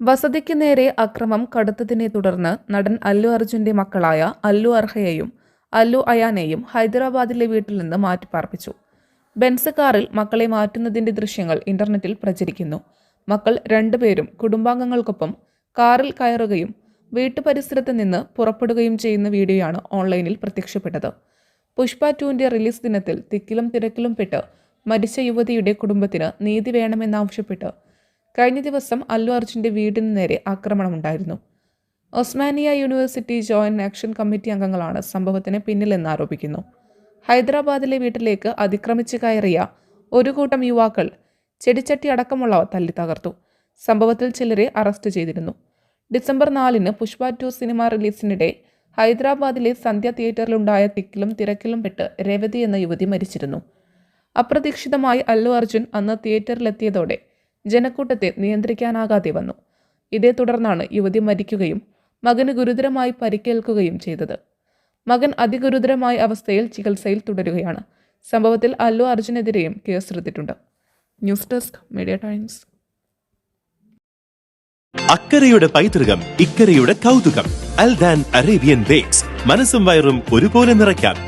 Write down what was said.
വസതിക്ക് നേരെ അക്രമം കടുത്തതിനെ തുടർന്ന് നടൻ അല്ലു അർജുന്റെ മക്കളായ അല്ലു അർഹയെയും അല്ലു അയാനെയും ഹൈദരാബാദിലെ വീട്ടിൽ നിന്ന് മാറ്റിപ്പാർപ്പിച്ചു. ബെൻസ് കാറിൽ മക്കളെ മാറ്റുന്നതിന്റെ ദൃശ്യങ്ങൾ ഇന്റർനെറ്റിൽ പ്രചരിക്കുന്നു. മക്കൾ രണ്ടുപേരും കുടുംബാംഗങ്ങൾക്കൊപ്പം കാറിൽ കയറുകയും വീട്ടുപരിസരത്ത് നിന്ന് പുറപ്പെടുകയും ചെയ്യുന്ന വീഡിയോയാണ് ഓൺലൈനിൽ പ്രത്യക്ഷപ്പെട്ടത്. പുഷ്പ ടുവിന്റെ റിലീസ് ദിനത്തിൽ തിക്കിലും തിരക്കിലും പെട്ട് മരിച്ച യുവതിയുടെ കുടുംബത്തിന് നീതി വേണമെന്നാവശ്യപ്പെട്ട് കഴിഞ്ഞ ദിവസം അല്ലു അർജുന്റെ വീടിന് നേരെ ആക്രമണമുണ്ടായിരുന്നു. Osmania university joint action committee അംഗങ്ങളാണ് സംഭവത്തിന് പിന്നിലെന്ന് ആരോപിക്കുന്നു. ഹൈദരാബാദിലെ വീട്ടിലേക്ക് അതിക്രമിച്ച് കയറിയ ഒരു കൂട്ടം യുവാക്കൾ ചെടിച്ചട്ടി അടക്കമുള്ളവ തല്ലി തകർത്തു. സംഭവത്തിൽ ചിലരെ അറസ്റ്റ് ചെയ്തിരുന്നു. ഡിസംബർ നാലിന് പുഷ്പ ടു സിനിമ റിലീസിനിടെ ഹൈദരാബാദിലെ സന്ധ്യ തിയേറ്ററിലുണ്ടായ തിക്കിലും തിരക്കിലും പെട്ട് രേവതി എന്ന യുവതി മരിച്ചിരുന്നു. അപ്രതീക്ഷിതമായി അല്ലു അർജുൻ അന്ന് തിയേറ്ററിലെത്തിയതോടെ ജനക്കൂട്ടത്തെ നിയന്ത്രിക്കാനാകാതെ വന്നു. ഇതേ തുടർന്നാണ് യുവതി മരിക്കുകയും മകന് ഗുരുതരമായി പരിക്കേൽക്കുകയും ചെയ്തത്. മകൻ അതിഗുരുതരമായ അവസ്ഥയിൽ ചികിത്സയിൽ തുടരുകയാണ്. സംഭവത്തിൽ അല്ലു അർജുനെതിരെയും കേസെടുത്തിട്ടുണ്ട്. News desk media times. അക്കരയുടെ പൈതൃകം ഇക്കരയുടെ കൗതുകം അൽദാൻ അറേബ്യൻ ബേക്സ്. മനസ്സും വയറും ഒരുപോലെ നിറയ്ക്കാം.